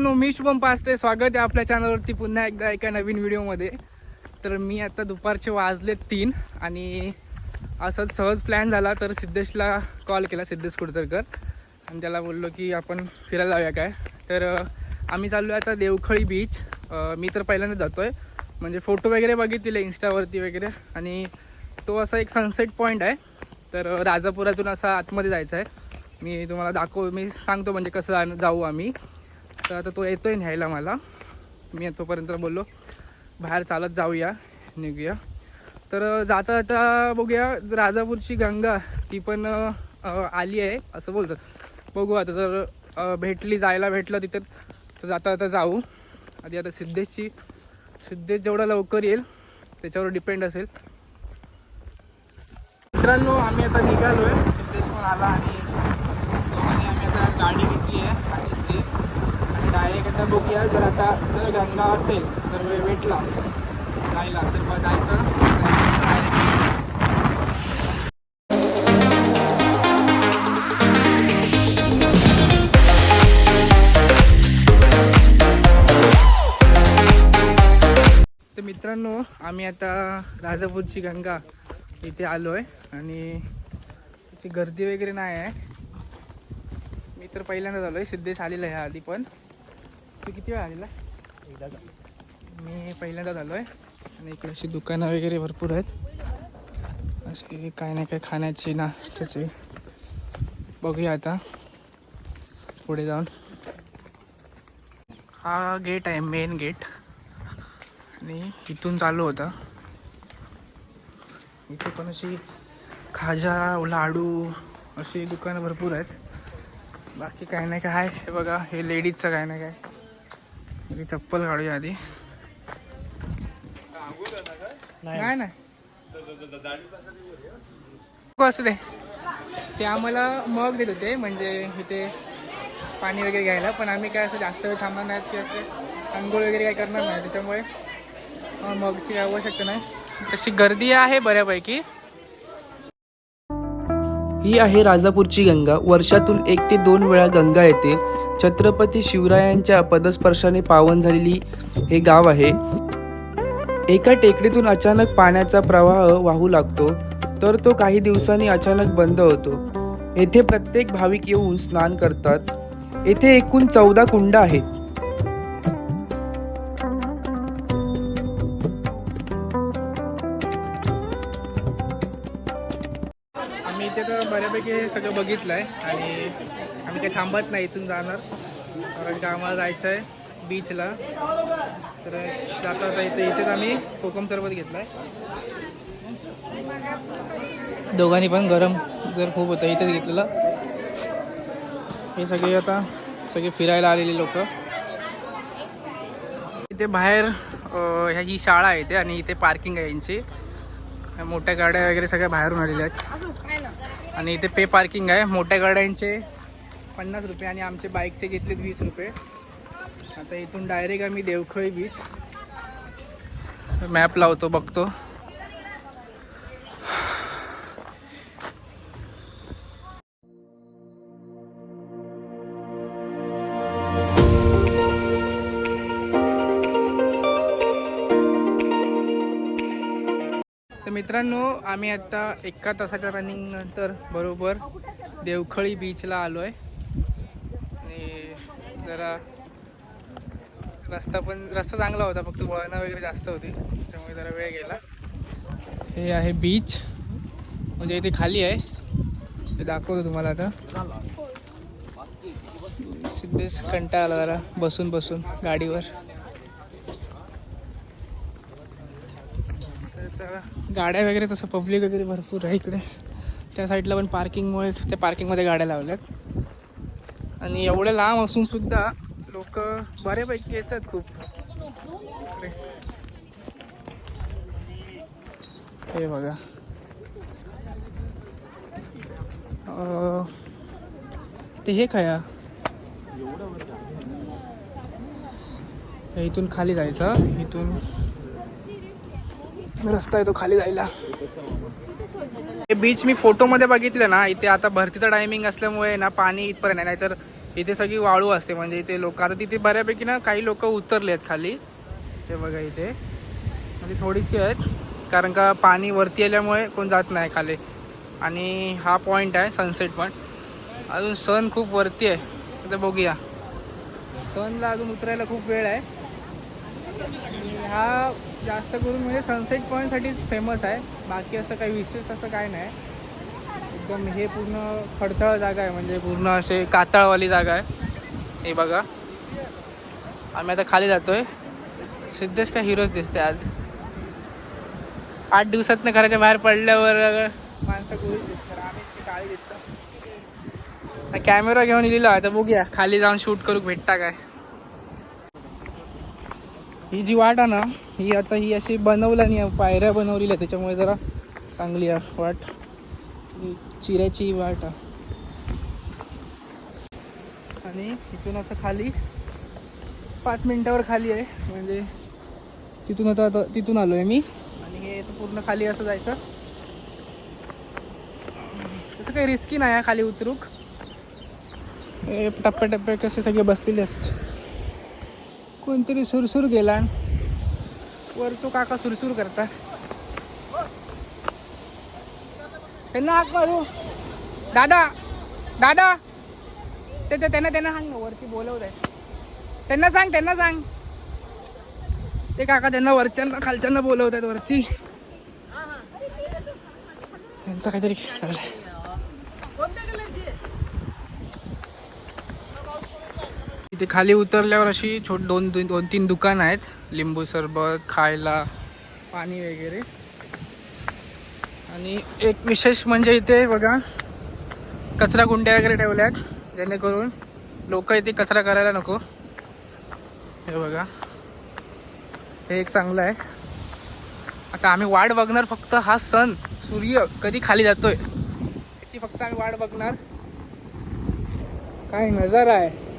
मित्रांनो मी शुभम पास्टे स्वागत आहे आपल्या चॅनलवरती पुन्हा एकदा एका नवीन व्हिडिओमध्ये. तर मी आता दुपारचे वाजले तीन आणि असंच सहज प्लॅन झाला तर सिद्धेशला कॉल केला सिद्धेश कुडतरकर. आणि त्याला बोललो की आपण फिरायला जाऊया काय. तर आम्ही चाललो आहे आता देवखळी बीच मी तर पहिल्यांदा जातो आहे म्हणजे फोटो वगैरे बघितले इन्स्टावरती वगैरे. आणि तो असा एक सनसेट पॉईंट आहे. तर राजापुरातून असा आतमध्ये जायचं आहे मी तुम्हाला दाखव मी सांगतो म्हणजे कसं जाऊ आम्ही. तर आता तो येतोय न्यायला मला. मी तोपर्यंत बोललो. बाहेर चालत जाऊया. निघूया. तर जाता जाता बघूया. राजापूरची गंगा ती पण आली आहे असं बोलतात. बघू आता जर भेटली जायला भेटलं तिथं तर जाता जाता जाऊ. आधी आता सिद्धेशची सिद्धेश जेवढा लवकर येईल त्याच्यावर डिपेंड असेल. मित्रांनो आम्ही आता निघालो आहे सिद्धेश पण आला आणि आम्ही आता गाडी घेतली आहे आशिषची. डायरेक्ट आता बघूया जर आता जर गंगा असेल तर वेळ भेटला जायला तर मग जायचं तर मित्रांनो आम्ही आता राजापूरची गंगा इथे आलो आहे आणि तशी गर्दी वगैरे नाही आहे. मी तर पहिल्यांदा झालो आहे सिद्धेश आलेला आहे आधी पण. तू किती वेळा आलेला? एकदा मी पहिल्यांदा झालो आहे आणि इकडे अशी दुकानं वगैरे भरपूर आहेत. अशी काय नाही काय खाण्याची नाश्त्याची. बघूया आता. पुढे जाऊन. हा गेट आहे मेन गेट आणि इथून चालू होता. इथे पण अशी खाजा लाडू अशी दुकानं भरपूर आहेत. बाकी काय नाही काय आहे? हे बघा हे लेडीजचं काय नाही काय. ती चप्पल काढूया आधी. नाही. असू दे. ते आम्हाला मग देत होते म्हणजे इथे पाणी वगैरे घ्यायला पण आम्ही काय असं जास्त वेळ थांबणार नाहीत की असे अंघोळ वगैरे काय करणार नाही त्याच्यामुळे मगची आवश्यकता नाही. तशी गर्दी आहे बऱ्यापैकी. ही आहे राजापूरची गंगा. वर्षातून एक ते दोन वेळा गंगा येते. छत्रपती शिवरायांच्या पदस्पर्शाने पावन झालेली हे गाव आहे. एका टेकडीतून अचानक पाण्याचा प्रवाह वाहू लागतो तर तो काही दिवसांनी अचानक बंद होतो. येथे प्रत्येक भाविक येऊन स्नान करतात. येथे एकूण चौदा कुंड आहेत. बघितलं आहे आणि आम्ही काही थांबत नाही इथून जाणार. कारण का आम्हाला जायचं आहे बीचला तर जाता जाता इथे इथेच आम्ही कोकम सरबत घेतलं आहे दोघांनी पण गरम जर खूप होतं इथेच घेतलेलं. हे सगळे आता सगळे फिरायला आलेले लोक. इथे बाहेर ह्याची ह्या जी शाळा आहे इथे आणि इथे पार्किंग आहे यांची. मोठ्या गाड्या वगैरे सगळ्या बाहेरून आलेल्या आहेत. आणि इथे पे पार्किंग आहे. मोठ्या गाड्यांचे पन्नास रुपये आणि आमचे बाईकचे घेतले वीस रुपये. आता इथून डायरेक्ट आम्ही देवखळी बीच मॅप लावतो बघतो. मित्रांनो आम्ही आत्ता एका तासाच्या रनिंग नंतर बरोबर देवखळी बीचला आलो आहे आणि जरा रस्ता पण रस्ता चांगला होता फक्त वळणं वगैरे जास्त होती. त्याच्यामुळे जरा वेळ गेला. हे आहे बीच म्हणजे इथे खाली आहे. ते दाखवतो तुम्हाला आता. सिद्धेश कंटाळा आला जरा बसून बसून गाडीवर. तर गाड्या वगैरे तसं पब्लिक वगैरे भरपूर आहे इकडे. त्या साईडला पण पार्किंगमुळे त्या पार्किंगमध्ये गाड्या लावल्यात. आणि एवढं लांब असून सुद्धा लोक बऱ्यापैकी येतात खूप. इकडे. हे बघा. ते हे खाया. इथून खाली जायचं. इथून रस्ता आहे तो खाली जायला. हे बीच मी फोटोमध्ये बघितलं ना इथे आता भरतीचा टायमिंग असल्यामुळे ना पाणी इथपर्यंत आहे नाहीतर इथे सगळी वाळू असते. म्हणजे इथे लोक आता तिथे बऱ्यापैकी ना काही लोक उतरले आहेत खाली. हे बघा इथे. म्हणजे थोडीशी आहेत कारण का पाणी वरती आल्यामुळे कोण जात नाही खाली. आणि हा पॉईंट आहे सनसेट पॉईंट अजून सन खूप वरती आहे. आता बघूया. सनला अजून उतरायला खूप वेळ आहे. आणि हा जास्त करून म्हणजे सनसेट पॉईंटसाठीच फेमस आहे. बाकी असं काही विशेष असं काय नाही. एकदम हे पूर्ण खडतळ जागा आहे. म्हणजे पूर्ण असे कातळवाली जागा आहे. हे बघा. आम्ही आता खाली जातोय. सिद्धेश का हिरोच दिसते आज. आठ दिवसातनं घराच्या बाहेर पडल्यावर माणसं गोळीच दिसतात. आम्ही काळी दिसतात. कॅमेरा घेऊन लिहिला तर बघूया. खाली जाऊन शूट करू. भेटता काय? ही जी वाट आहे ना ही आता ही अशी बनवलं नाही आहे, पायऱ्या बनवलेल्या आहे, त्याच्यामुळे जरा चांगली आहे वाट. ही चिऱ्याची वाट आहे. आणि इथून असं खाली पाच मिनटावर खाली आहे. म्हणजे तिथून आता आता तिथून आलो आहे मी. आणि हे पूर्ण खाली असं जायचं. तसं काही रिस्की नाही आहे खाली उतरूक. हे टप्प्याटप्प्या कसे सगळे बसलेले आहेत. कोणतरी सुरसुर गेला. वरचो काका सुरसुर करता. त्यांना हाक मारू. दादा दादा. ते ते त्यांना त्यांना सांग ना वरती बोलवत आहे त्यांना सांग त्यांना सांग. ते काका त्यांना वरच्यांना खालच्यांना बोलवत आहेत वरती त्यांचं काहीतरी चाललंय. इथे खाली उतरल्यावर अशी छोट दोन दोन दोन तीन दुकानं आहेत. लिंबू सरबत खायला पाणी वगैरे. आणि एक विशेष म्हणजे इथे बघा कचरा गुंड्या वगैरे ठेवल्यात. जेणेकरून लोक इथे कचरा करायला नको. हे बघा. हे एक चांगलं आहे. आता आम्ही वाट बघणार फक्त हा सण. सूर्य कधी खाली जातोय. याची फक्त आम्ही वाट बघणार. काय नजारा आहे.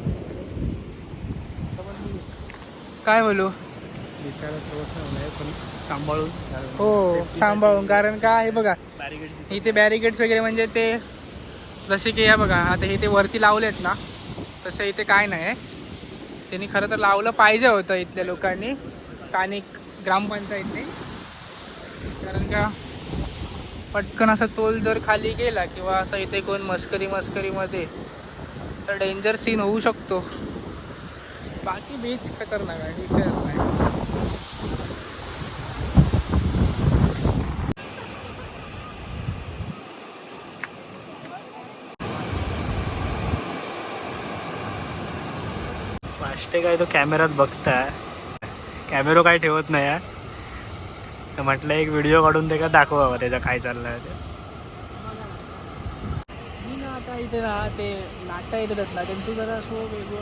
काय बोलू? सांभाळून हो सांभाळून. कारण का हे बघा इथे बॅरिकेड्स वगैरे म्हणजे ते जसे की या बघा आता हे ते वरती लावलेत ना तसं इथे काय नाही. त्यांनी खरं तर लावलं पाहिजे होतं इथल्या लोकांनी स्थानिक ग्रामपंचायतने. कारण का पटकन असा तोल जर खाली गेला किंवा असं इथे कोण मस्करी मस्करीमध्ये तर डेंजर सीन होऊ शकतो. बाकी बीच खतरनाक आहे विषयच नाही. फास्टे काय तो कॅमेरात बघताय. कॅमेरा काय ठेवत नाही हा. तर म्हटलं एक व्हिडिओ काढून ते का दाखवावा त्याचा काय चाललंय ते. इथे ना ते नाटक येतात ना त्यांचं जरा असं वेगळं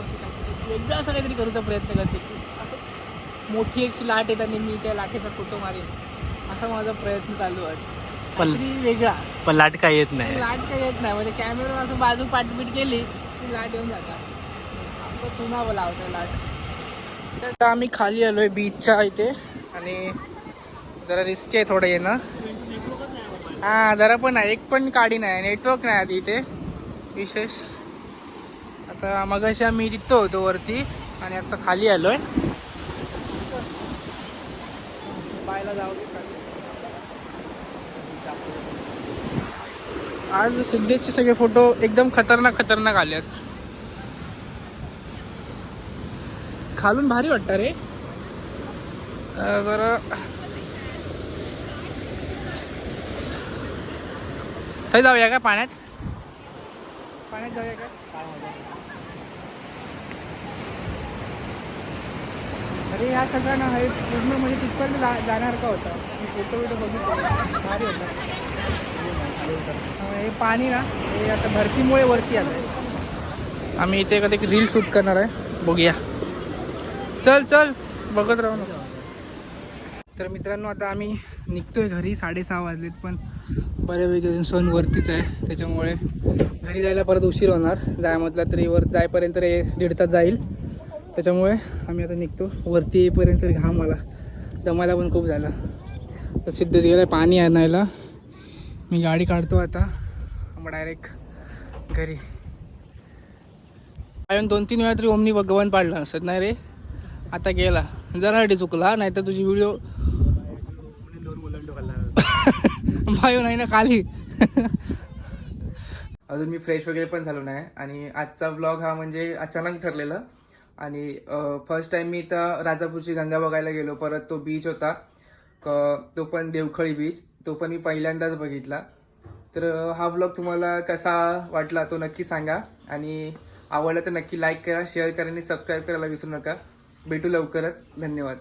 वेगळं असं काहीतरी करूचा प्रयत्न करते की असं मोठी एक लाट येत आणि मी त्या लाटेचा फोटो मारेन असा माझा प्रयत्न चालू आहे. पण- काहीतरी वेगळा. पण लाट काय येत नाही. लाट काही येत नाही म्हणजे कॅमेरा असं बाजू पाठपीट केली की लाट येऊन जातात चुनावं लावतं लाट. तर आम्ही खाली आलोय बीचच्या इथे आणि जरा रिस्की आहे थोडं येणं. हा जरा पण नाही एक पण गाडी नाही नेटवर्क नाही आधी इथे. विशेष. आता मगाशी आम्ही तिथं होतो वरती आणि आता खाली आलोय. पाहायला जाऊ आज सिद्धेचे सगळे फोटो एकदम खतरनाक खतरनाक आलेत. खालून भारी वाटतं रे. जरा काही जाऊया का पाण्यात? पाण्यात जाऊया का? अरे ह्या सगळ्यांना हे पूर्ण म्हणजे तिथपर्यंत जा जाणार का होता? मी फोटो विटो बघितले. भारी होता. हे पाणी ना हे आता भरतीमुळे वरती आलं आहे आम्ही इथे कधी रील शूट करणार आहे. बघूया. चल चल. बघत राहू नका. तर मित्रांनो आता आम्ही निघतोय घरी साडेसहा वाजलेत पण बऱ्यापैकी अजून सण वरतीच आहे. त्याच्यामुळे घरी जायला परत उशीर होणार. जाय म्हटलं तरी वर जायपर्यंत रे दीड तास जाईल. त्याच्यामुळे आम्ही आता निघतो. वरती येईपर्यंत घाम आला. दमायला पण खूप झाला. तर सिद्धच गेलं पाणी आणायला. मी गाडी काढतो आता. मग डायरेक्ट घरी. कारण दोन तीन वेळा तरी ओमनी भगवान पाडला नसत नाही रे. आता गेला. जरा चुकला. नाही तर तुझी व्हिडिओ बायो नाही ना खाली. अजून मी फ्रेश वगैरे पण झालो नाही. आणि आजचा ब्लॉग हा म्हणजे अचानक ठरलेला. आणि फर्स्ट टाइम मी इथं राजापूरची गंगा बघायला गेलो. परत तो बीच होता. तो पण देवखळी बीच तो पण मी पहिल्यांदाच बघितला. तर हा ब्लॉग तुम्हाला कसा वाटला तो नक्की सांगा. आणि आवडला तर नक्की लाईक करा शेअर करा आणि सबस्क्राईब करायला विसरू नका. भेटू लवकरच. धन्यवाद.